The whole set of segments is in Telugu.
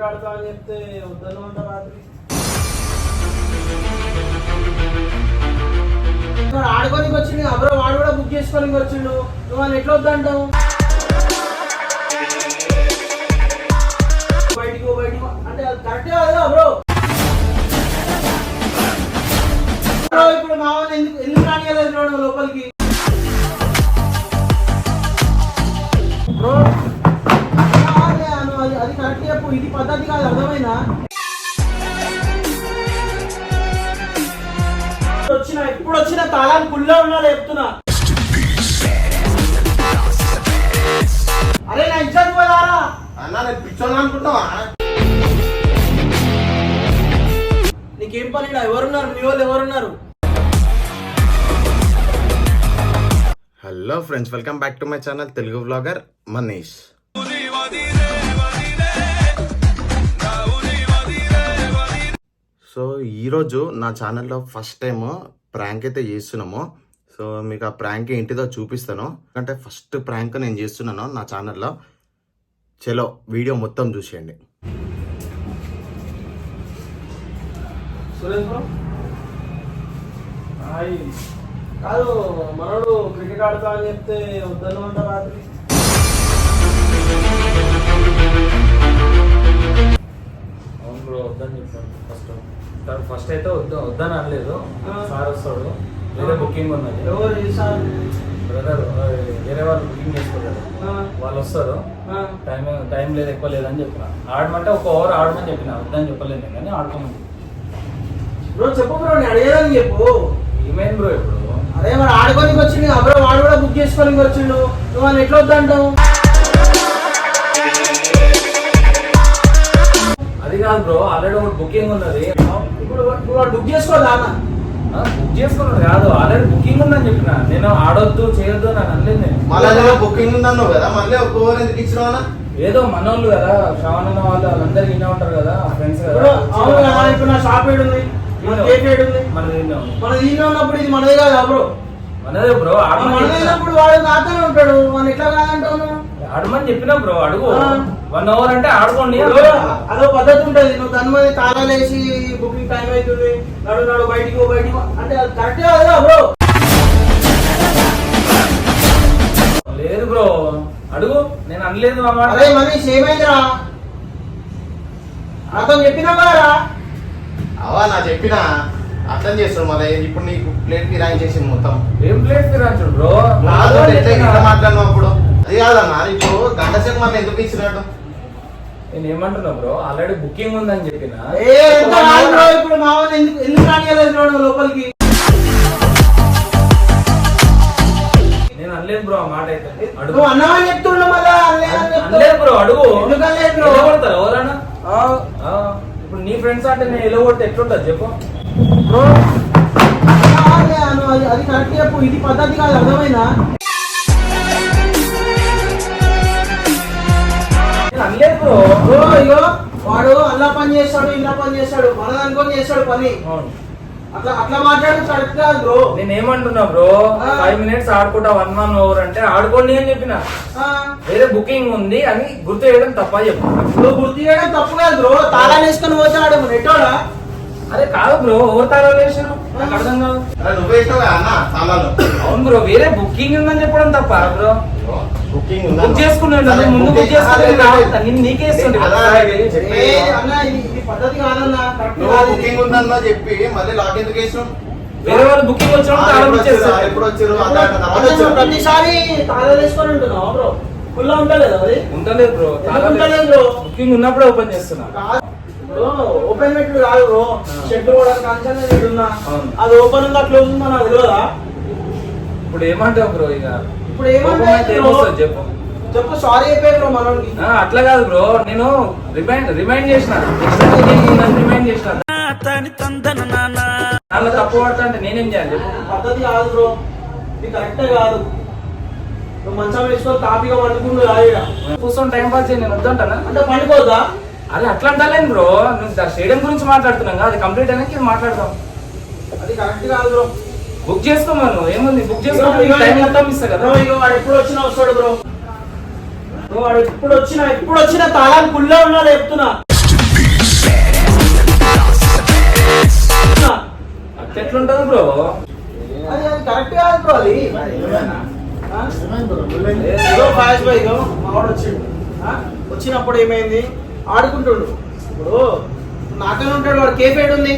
క్రికెట్ ఆడతా అని చెప్తే వద్దను అంట రాత్రి. ఆడుకోనికి వచ్చింది అబ్రో వాడు కూడా బుక్ చేసుకోనికి వచ్చిండు. నువ్వు అని ఎట్లా వద్దంటావు? బయటికి బయటికో బయటికి అంటే అది కరెక్టే కదా బ్రో. ఇప్పుడు మా వాళ్ళు ఎందుకు ఎందుకు రానియలేదు లోపలికి? అన్న నేను పిచ్చోని అనుకుంటావా? నీకేం పని? ఎవరున్నారు? మీ వాళ్ళు ఎవరున్నారు? Hello friends welcome back to my channel Telugu vlogger Manish so ఈరోజు నా ఛానల్లో ఫస్ట్ టైం ప్రాంక్ అయితే చేస్తున్నాము. సో మీకు ఆ ప్రాంక్ ఏంటిదో చూపిస్తాను. అంటే ఫస్ట్ ప్రాంక్ నేను చేస్తున్నాను నా ఛానల్లో చలో వీడియో మొత్తం చూసేయండి. కాదు మనోడు క్రికెట్ ఆడతా అని చెప్తే వద్దను అంట రాత్రి. అవును బ్రో వద్దని చెప్పాను. ఫస్ట్ తను ఫస్ట్ అయితే వద్దు వద్దని అనలేదు. సార్ వస్తాడు. వేరే బుకింగ్ ఉన్నది. ఎవరు చేశారు బ్రదర్ వేరే వాళ్ళు బుకింగ్ చేసుకోలేదు వాళ్ళు వస్తారు. టైం టైం లేదు ఎక్కువ లేదని చెప్పిన. ఆడమంటే ఒక ఓవర్ ఆడమని చెప్పిన. వద్దని చెప్పలేదు నేను కానీ ఆడుకోమని బ్రో చెప్పు బ్రో నేను అడిగేదని చెప్పు. ఏమైంది బ్రో ఇప్పుడు? అదే మరి ఆడుకోనికి వచ్చింది అబ్రో వాడు కూడా బుక్ చేసుకోనికి వచ్చిండు. నువ్వు అని ఎట్లా వద్దంటావు? అది కాదు బ్రో ఆల్రెడీ ఒకటి బుకింగ్ ఉన్నది. ఇప్పుడు బుక్ చేసుకోదా బుక్ చేసుకున్నాడు కాదు. ఆల్రెడీ బుకింగ్ ఉందని చెప్పిన. నేను ఆడొద్దు చేయొద్దు అని అనలేదు నేను. మళ్ళీ బుకింగ్ ఉందన్నావు కదా మళ్ళీ ఒక ఓవర్ ఎందుకు ఇచ్చినావా ఏదో మనోళ్ళు కదా శ్రవణ వాళ్ళు వాళ్ళందరూ వినే ఉంటారు కదా ఫ్రెండ్స్ కదా. ఇప్పుడు నా షాప్ ఏడు ఉంది మన ఏడు ఉంది. మన విన్నాం మన దీనిలో ఉన్నప్పుడు ఇది మనదే కాదు బ్రో. మనదే బ్రో చెప్పినా. మనదైనప్పుడు వాడు నాతోనే ఉంటాడు. మన ఎట్లా కాదంటావు ఆడమని చెప్పినా బ్రో అడుగు. వన్ అవర్ అంటే ఆడుకోండి అదో పద్ధతి ఉంటుంది. నువ్వు దాని మీద తాళాలు వేసి బుకింగ్ టైం అవుతుంది. నడు నడు బయటికి బయటికి. అంటే అది కరెక్ట్ కాదు బ్రో? లేదు బ్రో. అడుగు. నేను అనలేదు అదే మనీష్ ఏమైందిరా? నాతో చెప్పినా కదా అవా నా చెప్పిన? అర్థం చేస్తాడు మళ్ళీ. ఇప్పుడు నీకు ప్లేట్ కిరాయి చేసింది మొత్తం. ఏం ప్లేట్ తిరాచుడు బ్రో? నాతో ఎట్లా? అప్పుడు? అది కాదన్నా ఇప్పుడు గంట సేపు మళ్ళీ ఎందుకు ఇచ్చినట్టు? నేను ఏమంటున్నా బ్రో ఆల్రెడీ బుకింగ్ ఉందని చెప్పిన. ఏ ఎంత బ్రో ఇప్పుడు మా వాళ్ళు ఎందుకు ఎందుకు రానియలేదు బ్రో లోపలికి? నేను అనలేదు బ్రో ఆ మాట అయితే. అడుగు. నువ్వు అన్నావని చెప్తుండు మళ్ళా అనలేదని. అనలేదు బ్రో అడుగు. ఎందుకు అనలేదు బ్రో? ఎలా కొడతారు ఎవరన్నా ఆ, ఆ, ఇప్పుడు నీ ఫ్రెండ్స్ అంటే నేను ఎలా కొడితే ఎట్లుంటుంది చెప్పు. బ్రో అదే అను, అది అది కరెక్ట్ చెప్పు ఇది పద్ధతి కాదు అర్థమైనా బ్రో ఇగో వాడు అల్లా పని చేస్తాడు ఇలా పని చేస్తాడు మన అనుకొని చేస్తాడు పని. అవును. అట్లా అట్లా మాట్లాడు కరెక్ట్ కాదు బ్రో. నేను ఏమంటున్నా బ్రో. ఫైవ్ మినిట్స్ ఆడుకుంటా వన్ వన్ ఓవర్ అంటే ఆడుకోండి అని చెప్పిన. ఆ, వేరే బుకింగ్ ఉంది అని గుర్తు చేయడం తప్ప చెప్పు. నువ్వు గుర్తు చేయడం తప్పు కాదు బ్రో. తాళాలు వేసుకొని పోతాడు నెట్టోడా అదే కాదు బ్రో ఓవర్ తారా వేసాను నాకు అర్థం కాదు. నువ్వే కదా అన్న సామాన్లు అవును బ్రో వేరే బుకింగ్ ఉందని చెప్పడం తప్ప బ్రో. బుక్ చేసుకున్నాను ముందు బుక్ చేసి- చేసుకుని అదే, రావద్దా? నేను నీకే ఇస్తుండే. అలా కదా. చెప్పి- ఏ అన్న ఇది ఇది పద్ధతి కాదన్నా కరెక్ట్ నువ్వు కాదు. ఇది. బుకింగ్ ఉందన్నా చెప్పి మళ్ళీ లాక్ ఎందుకు వేరే వాళ్ళు బుకింగ్ వచ్చినప్పుడు తాళం ఎప్పుడు వచ్చారు? ప్రతిసారి వేసుకొని ఉంటున్నావు బ్రో? ఫుల్ ఉంటలేదు అది ఉంటలేదు బ్రో ఎందుకు ఉంటలేదు బ్రో? బుకింగ్ ఉన్నప్పుడే ఓపెన్ చేస్తున్నా. ఓపెన్ పెట్టుడు కాదు బ్రో. షెడ్ కూడా కంచెనే. అది ఓపెన్ ఉందా క్లోజ్ ఉందా నాకు తెలియదా? ఇప్పుడు ఏమంటావు బ్రో ఇక? ఇప్పుడు ఏమంటే చెప్పు. చెప్పు సారీ అయిపోయి బ్రో మనోడికి. అట్లా కాదు బ్రో నేను రిమైండ్ రిమైండ్ చేసిన. రిమైండ్ చేసిన. దానిలో తప్పు పడతా అంటే నేనేం చేయాలి చెప్పు. పద్ధతి కాదు బ్రో. ఇది కరెక్టే కాదు. నువ్వు మంచం వేసుకొని తాపిగా వండుకుంటూ కాదు ఈడ. కూర్చొని టైం పాస్ నేను వద్దంటానా? అంటే పండుకోవద్దా అది అట్లా అంటలేను బ్రో. నువ్వు స్టేడియం గురించి మాట్లాడుతున్నాం కదా, అది కంప్లీట్ అయినాక మాట్లాడతాం అది కరెక్ట్ కాదు బ్రో. బుక్ చేసుకోమను. ఏముంది? బుక్ చేసుకోమని. టైం మొత్తం ఇస్తా కదా? బ్రో ఇగో వాడు ఎప్పుడు వచ్చినా వస్తాడు బ్రో. బ్రో వాడు ఎప్పుడు వచ్చినా ఎప్పుడు వచ్చినా తాళం కుళ్ళే ఉన్నాడు చెప్తున్నా ఎట్లుంటది బ్రో? అది అది కరెక్ట్ కాదు బ్రో అది. ఏదో ఫాస్ట్ మావాడు వచ్చిండు. వచ్చినప్పుడు ఏమైంది? ఆడుకుంటుండు. ఇప్పుడు నాకనే ఉంటాడు వాడు కేఫేడ్ ఉంది.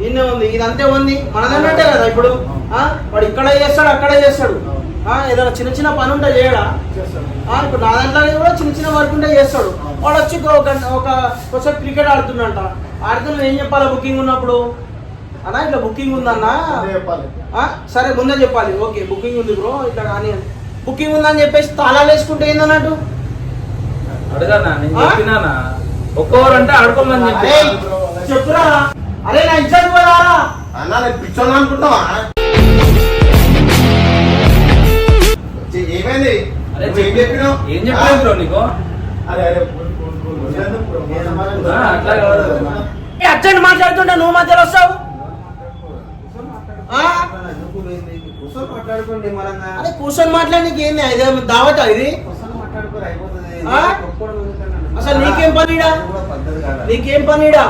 ఈయనే ఉంది ఇదంతే ఉంది. మనదన్నట్టే కదా ఇప్పుడు? ఆ? వాడు ఇక్కడ చేస్తాడు అక్కడ చేస్తాడు. ఆ? ఏదైనా చిన్న చిన్న పని ఉంటే చేయడా? ఇప్పుడు నా దాంట్లో కూడా చిన్న చిన్న వర్క్ ఉంటే చేస్తాడు. వాడు వచ్చి ఒక ఒక కొంచెం క్రికెట్ ఆడుతుండంట. ఆడితే నువ్వు ఏం చెప్పాలి బుకింగ్ ఉన్నప్పుడు? అన్నా ఇట్లా బుకింగ్ ఉందన్నా? ఆ, సరే ముందే చెప్పాలి. ఓకే బుకింగ్ ఉంది బ్రో ఇట్లా కానీ బుకింగ్ ఉందని చెప్పేసి తాళాలు వేసుకుంటే ఏందన్నట్టు? అడగనా నేను ఆ? చెప్పినానా? ఒక్కొక్కరు అంటే ఆడుకోమని చెప్పి చెప్పురా. అరే నా ఇజ్జత్ పోయారా అన్నా నేను పిచ్చోని అనుకుంటావా ఏమైంది అరే నువ్వు ఏం చెప్పినావు ఏం చెప్పాను బ్రో నీకు అరే అరే ఆ, అట్లా కాదు అర్జెంట్ మాట్లాడుతుంటే నువ్వు మధ్యలో వస్తావు ఆ? కూర్చొని మాట్లాడుకోండి మరంగా అరే కూర్చొని మాట్లాడడానికి ఏంది ఇదే దావత ఇది కూర్చొని మాట్లాడుకోరు అయిపోతుంది ఆ? అసలు నీకేం పనిడా పద్ధతి కాదు నీకేం పనిడా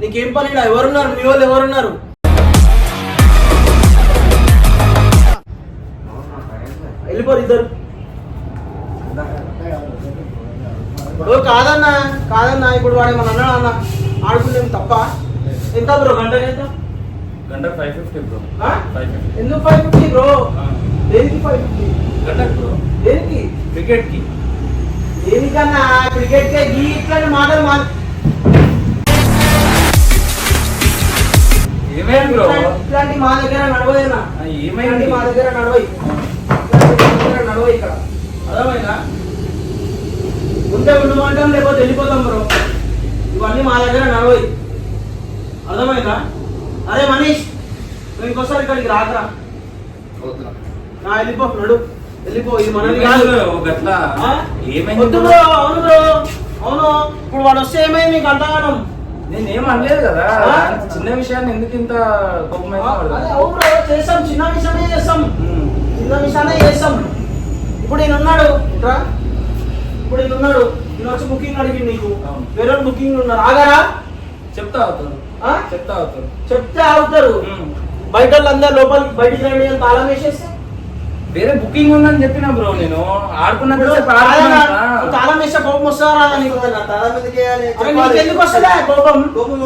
నీకేం పనిడా ఎవరున్నారు? మీ వాళ్ళు ఎవరున్నారు? వెళ్ళిపోరు ఇద్దరు. ఓ కాదన్నా కాదన్నా ఇప్పుడు వాడు ఏమన్నా అన్నాడు అన్న? ఆడుకుంటాం తప్ప? ఎంత బ్రో గంట ఎంత? గంట five fifty bro? Five fifty ఎందుకు ఫైవ్ ఫిఫ్టీ బ్రో? దేనికి ఫైవ్ ఫిఫ్టీ గంట బ్రో. దేనికి? క్రికెట్కి. దేనికన్నా? క్రికెట్ కే గీ ఇట్లాంటి మాటలు మా ఏమైంది బ్రో? ఇట్లాంటి మా దగ్గర నడవదేనా ఏమైంది మా దగ్గర నడవై ఇట్లాంటి మా దగ్గర నడవై. ఇక్కడ అర్థమైందా? ఉంటే ఉండమంటాం లేకపోతే వెళ్ళిపోతాం బ్రో. ఇవన్నీ మా దగ్గర నడవై. అర్థమైందా? అరే మనీష్ నువ్వు ఇంకోసారి ఇక్కడికి రాకరా. నా వెళ్ళిపో నడు. వెళ్ళిపో ఇది మనది కాదు. అవును బ్రో. అవును. ఇప్పుడు వాడు వస్తే ఏమైంది? నీకు అంతగానం. నేనేం అనలేదు కదా? చిన్న విషయాన్ని ఎందుకు ఇంత కోపం అదే అవుతుంది అవును బ్రో చేస్తాం చిన్న విషయమే చేస్తాం చిన్న విషయాన్ని చేస్తాం ఇప్పుడు ఈయన ఉన్నాడు. ఇట్రా. ఇప్పుడు ఈయన ఉన్నాడు. ఈయన వచ్చి బుకింగ్ అడిగింది నీకు. వేరే బుకింగ్ ఉన్నారు. ఆగారా? చెప్తా అవుతారు. ఆ? చెప్తా అవుతారు. చెప్తే ఆగుతారు. బయట వాళ్ళందరూ లోపలికి బయటికి రండి అని తాళం వేసేస్తే? వేరే బుకింగ్ ఉందని చెప్పిన బ్రో నేను. కోపం వస్తారా ఎందుకు వస్తుందా కోపం? కోపం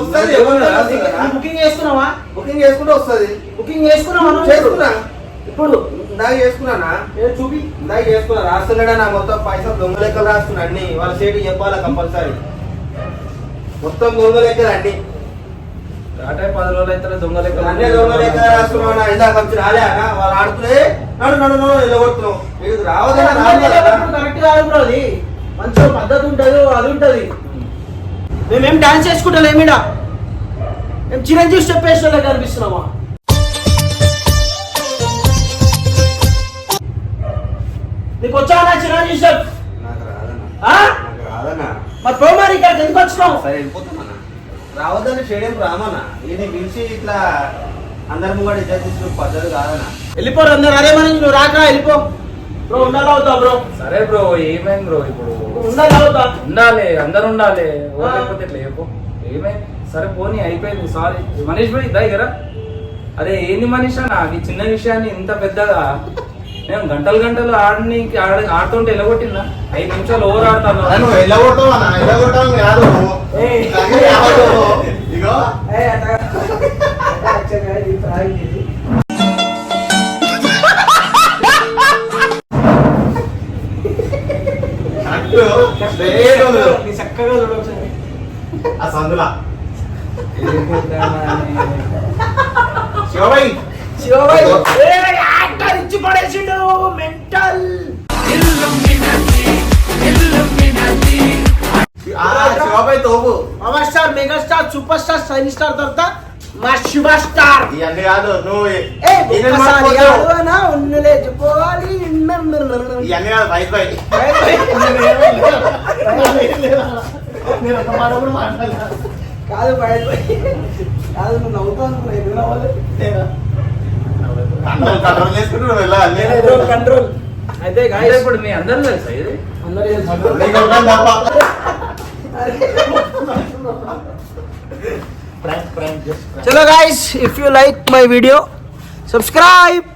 బుకింగ్ చేసుకున్నావా? బుకింగ్ చేసుకుంటే వస్తుంది. బుకింగ్ చేసుకున్నావా నువ్వు? చేసుకున్నా. ఇప్పుడు? ఇందాక చేసుకున్నానా? ఏ చూపి. ఇందాక చేసుకున్నా. రాస్తున్నాడా నా మొత్తం పైసలు దొంగ లెక్కలు రాస్తున్నా అన్ని. వాళ్ళ సేటు చెప్పాలా కంపల్సరీ? మొత్తం దొంగ లెక్కలు అన్ని. ఆటే పది రోజులు అయితే దొంగ లెక్కలు అన్నీ దొంగ లెక్కలు రాసుకున్నావు ఇందాక వచ్చి రాలే వాళ్ళు ఆడుతున్నా నడు నడు నడు నిలబడుతున్నావు నీకు రాదు కదా కరెక్ట్ కాదు బ్రో అది. మంచిగా పద్ధతి ఉంటది అది ఉంటది. మేమేం డాన్స్ చేసుకుంటాం ఏమిడా మేము చిరంజీవి స్టెప్ వేసిన కనిపిస్తున్నామా? నీకు వచ్చా నా చిరంజీవి స్టెప్? నాకు రాదన్నా. ఆ? నాకు రాదన్నా. మరి పోమారి ఇక్కడికి ఎందుకు వచ్చినావు? సరే వెళ్ళిపోతామన్నా రావద్దని స్టేడియం రామన్నా. ఇది పిలిచి ఇట్లా అందరి ముంగడ ఇజ్జత్ తీసుకునే పద్ధతి కాదన్నా. వెళ్ళిపోరు అందరు అదే మరి నువ్వు రాక వెళ్ళిపో. బ్రో ఉండాలి అవుతా బ్రో? సరే బ్రో ఏమైంది బ్రో ఇప్పుడు? ఉండాలి అవుతా ఉండాలి అందరు ఉండాలి. లేకపోతే ఇట్లా చెప్పు. ఏమైంది? సరే పోనీ అయిపోయింది. సారీ మనీష్ భాయ్ దగ్గర అరే ఏంది మనీష్ నాకు ఈ చిన్న విషయాన్ని ఇంత పెద్దగా నేను గంటలు గంటలు ఆడని ఆడ ఆడుతుంటే ఎలగొట్టిందా ఐదు నిమిషాలు ఓవర్ ఆడతాను. చక్కగా చూడవచ్చు ఆ సందుల. శివబాయి. Shivabhai. పడేసిండు mental. Power star megastar super star sign star తర్వాత మా శివ స్టార్ ఇవన్నీ కాదు నువ్వు ఉన్నలే చెప్పుకోవాలి ఇవన్నీ కాదు బైక్ బైక్ కాదు బయట కాదు నువ్వు నవ్వుతావు అనుకున్నా ఎందుకు నవ్వాలి కంట్రోల్ కంట్రోల్ చేసుకుంటూ నువ్వు వెళ్ళాలి కంట్రోల్ అయితే అంటే guys, ఇప్పుడు మీ అందరూ తెలుసా ఇది? అందరూ తెలుసు. నీకు ఒకటి తప్ప చలో guys if you like my video subscribe